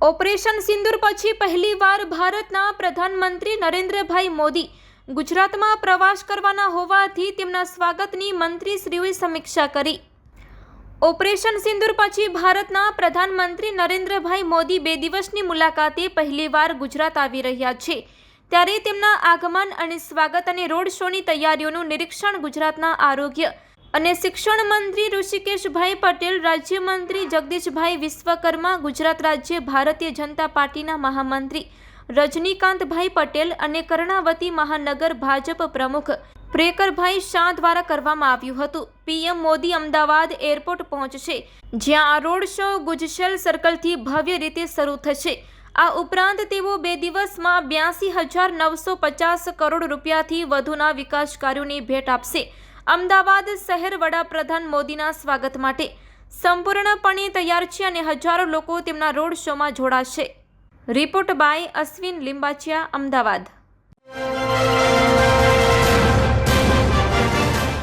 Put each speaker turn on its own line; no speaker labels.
Operation સિંદૂર પછી પહેલીવાર ભારતના પ્રધાનમંત્રી નરેન્દ્રભાઈ મોદી ગુજરાતમાં પ્રવાસ કરવાના હોવાથી તેમના સ્વાગતની મંત્રીશ્રીઓએ સમીક્ષા કરી. ઓપરેશન સિંદૂર પછી ભારતના પ્રધાનમંત્રી નરેન્દ્રભાઈ મોદી બે દિવસની મુલાકાતે પહેલીવાર ગુજરાત આવી રહ્યા છે. ત્યારે તેમના આગમન અને સ્વાગત અને રોડ શોની તૈયારીઓનું નિરીક્ષણ ગુજરાતના આરોગ્ય અને શિક્ષણ મંત્રી ઋષિકેશભાઈ પટેલ, રાજ્યમંત્રી જગદીશભાઈ વિશ્વકર્મા, ગુજરાત રાજ્ય ભારતીય જનતા પાર્ટીના મહામંત્રી રજનીકાંતભાઈ પટેલ અને કર્ણાવતી મહાનગર ભાજપ પ્રમુખ પ્રેકરભાઈ શાહ દ્વારા કરવામાં આવ્યું હતું. પીએમ મોદી અમદાવાદ એરપોર્ટ પહોંચશે, જ્યાં આ રોડ શો ગુજશેલ સર્કલથી ભવ્ય રીતે શરૂ થશે. આ ઉપરાંત તેઓ બે દિવસમાં બ્યાસી હજાર નવસો પચાસ કરોડ રૂપિયાથી વધુના વિકાસ કાર્યોની ભેટ આપશે. અમદાવાદ શહેર વડાપ્રધાન મોદીના સ્વાગત માટે સંપૂર્ણપણે તૈયાર છે અને હજારો લોકો તેમના રોડ શોમાં જોડાશે. Report by Ashwin Limbachiya, Ahmedabad.